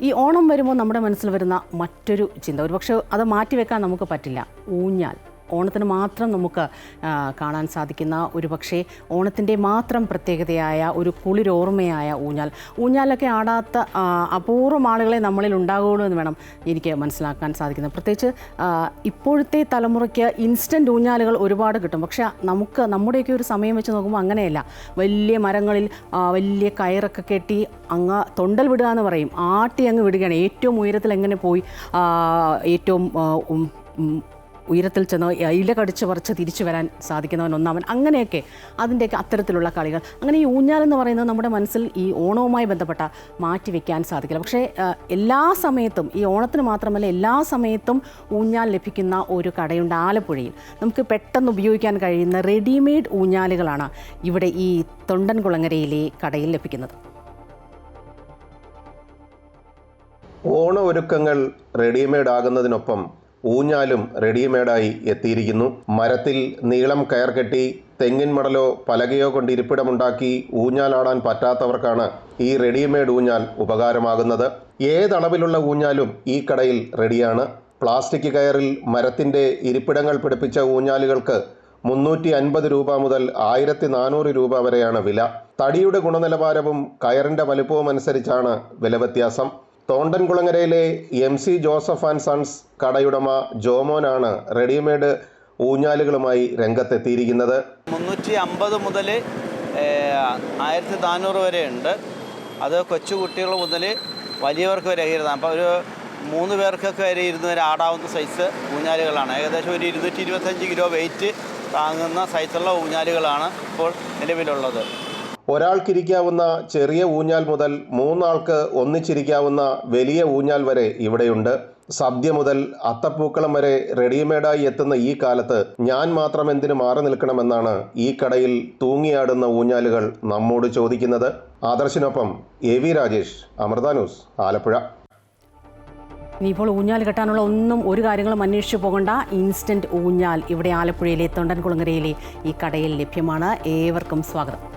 ഈ ഓണം വരുമ്പോൾ നമ്മുടെ മനസ്സിൽ വരുന്ന മറ്റൊരു ചിന്ത. ഒരുപക്ഷെ അത് മാറ്റിവെക്കാൻ നമുക്ക് പറ്റില്ല. ഊഞ്ഞാൽ. ഓണത്തിന് മാത്രം നമുക്ക് കാണാൻ സാധിക്കുന്ന ഒരു പക്ഷേ ഓണത്തിന്റെ മാത്രം പ്രത്യേകതയായ ഒരു കുളിരോർമ്മയായ ഊഞ്ഞാൽ. ഊഞ്ഞാലൊക്കെ ആടാത്ത അപൂർവം ആളുകളെ നമ്മളിൽ ഉണ്ടാകുള്ളൂ എന്ന് വേണം എനിക്ക് മനസ്സിലാക്കാൻ സാധിക്കുന്നത് പ്രത്യേകിച്ച് ഇപ്പോഴത്തെ തലമുറയ്ക്ക് ഇൻസ്റ്റന്റ് ഊഞ്ഞാലുകൾ ഒരുപാട് കിട്ടും. പക്ഷേ നമുക്ക് നമ്മുടെയൊക്കെ ഒരു സമയം വെച്ച് നോക്കുമ്പോൾ അങ്ങനെയല്ല. വലിയ മരങ്ങളിൽ വലിയ കയറൊക്കെ കെട്ടി അങ്ങ് തൊണ്ടൽ വിടുക എന്ന് പറയും. ആട്ടി അങ്ങ് വിടുകയാണ്. ഏറ്റവും ഉയരത്തിൽ എങ്ങനെ പോയി ഏറ്റവും ഉയരത്തിൽ ചെന്ന് ഇല കടിച്ച് പറിച്ച് തിരിച്ചു വരാൻ സാധിക്കുന്നവൻ ഒന്നാമൻ. അങ്ങനെയൊക്കെ അതിന്റെയൊക്കെ അത്തരത്തിലുള്ള കളികൾ. അങ്ങനെ ഈ ഊഞ്ഞാൽ എന്ന് പറയുന്നത് നമ്മുടെ മനസ്സിൽ ഈ ഓണവുമായി ബന്ധപ്പെട്ട മാറ്റി വെക്കാൻ സാധിക്കില്ല. പക്ഷേ എല്ലാ സമയത്തും ഈ ഓണത്തിന് മാത്രമല്ല എല്ലാ സമയത്തും ഊഞ്ഞാൽ ലഭിക്കുന്ന ഒരു കടയുണ്ട് ആലപ്പുഴയിൽ. നമുക്ക് പെട്ടെന്ന് ഉപയോഗിക്കാൻ കഴിയുന്ന റെഡിമെയ്ഡ് ഊഞ്ഞാലുകളാണ് ഇവിടെ ഈ തൊണ്ടൻകുളങ്ങരയിലെ കടയിൽ ലഭിക്കുന്നത്. ഓണ ഒരുക്കങ്ങൾ റെഡിമെയ്ഡ് ആകുന്നതിനൊപ്പം ഊഞ്ഞാലും റെഡിമെയ്ഡായി എത്തിയിരിക്കുന്നു. മരത്തിൽ നീളം കയർ കെട്ടി തെങ്ങിൻ മടലോ പലകയോ കൊണ്ട് ഇരിപ്പിടമുണ്ടാക്കി ഊഞ്ഞാലാടാൻ പറ്റാത്തവർക്കാണ് ഈ റെഡിമെയ്ഡ് ഊഞ്ഞാൽ ഉപകാരമാകുന്നത്. ഏതളവിലുള്ള ഊഞ്ഞാലും ഈ കടയിൽ റെഡിയാണ് പ്ലാസ്റ്റിക് കയറിൽ മരത്തിന്റെ ഇരിപ്പിടങ്ങൾ പിടിപ്പിച്ച ഊഞ്ഞാലുകൾക്ക് മുന്നൂറ്റി അൻപത് രൂപ മുതൽ ആയിരത്തി നാനൂറ് രൂപ വരെയാണ് വില. തടിയുടെ ഗുണനിലവാരവും കയറിന്റെ വലുപ്പവും അനുസരിച്ചാണ് വില വ്യത്യാസം തോണ്ടൻകുളങ്ങരയിലെ M C Joseph and sons കടയുടമ ജോമോനാണ് റെഡിമെയ്ഡ് ഊഞ്ഞാലുകളുമായി രംഗത്തെത്തിയിരിക്കുന്നത്. മുന്നൂറ്റി അമ്പത് മുതൽ ആയിരത്തി നാനൂറ് വരെ ഉണ്ട് അത് കൊച്ചു കുട്ടികൾ മുതൽ വലിയവർക്ക് വരെ ഇരുന്ന് അപ്പോൾ ഒരു മൂന്ന് പേർക്കൊക്കെ വരെ ഇരുന്ന് വരെ ആടാവുന്ന സൈസ് ഊഞ്ഞാലുകളാണ്. ഏകദേശം ഒരു ഇരുന്നൂറ്റി ഇരുപത്തഞ്ച് കിലോ വെയിറ്റ് താങ്ങുന്ന സൈസുള്ള ഊഞ്ഞാലുകളാണ് ഇപ്പോൾ നിലവിലുള്ളത്. ഒരാൾക്കിരിക്കാവുന്ന ചെറിയ ഊഞ്ഞാൽ മുതൽ മൂന്നാൾക്ക് ഒന്നിച്ചിരിക്കാവുന്ന വലിയ ഊഞ്ഞാൽ വരെ ഇവിടെയുണ്ട്. സദ്യ മുതൽ അത്തപ്പൂക്കളം വരെ റെഡിമെയ്ഡായി എത്തുന്ന ഈ കാലത്ത് ഞാൻ മാത്രം എന്തിനു മാറി നിൽക്കണമെന്നാണ് ഈ കടയിൽ തൂങ്ങിയാടുന്ന ഊഞ്ഞാലുകൾ നമ്മോട് ചോദിക്കുന്നത്. ആദർശിനൊപ്പം A V Rajesh news Alappuzha. ഇനിയിപ്പോൾ ഊഞ്ഞാൽ കെട്ടാനുള്ള ഒന്നും ഒരു കാര്യങ്ങളും അന്വേഷിച്ചു പോകണ്ട. ഇൻസ്റ്റന്റ് ഊഞ്ഞാൽ ഇവിടെ ആലപ്പുഴയിലെ തൊണ്ടൻകുളങ്ങരയിലെ ഈ കടയിൽ ലഭ്യമാണ്. ഏവർക്കും സ്വാഗതം.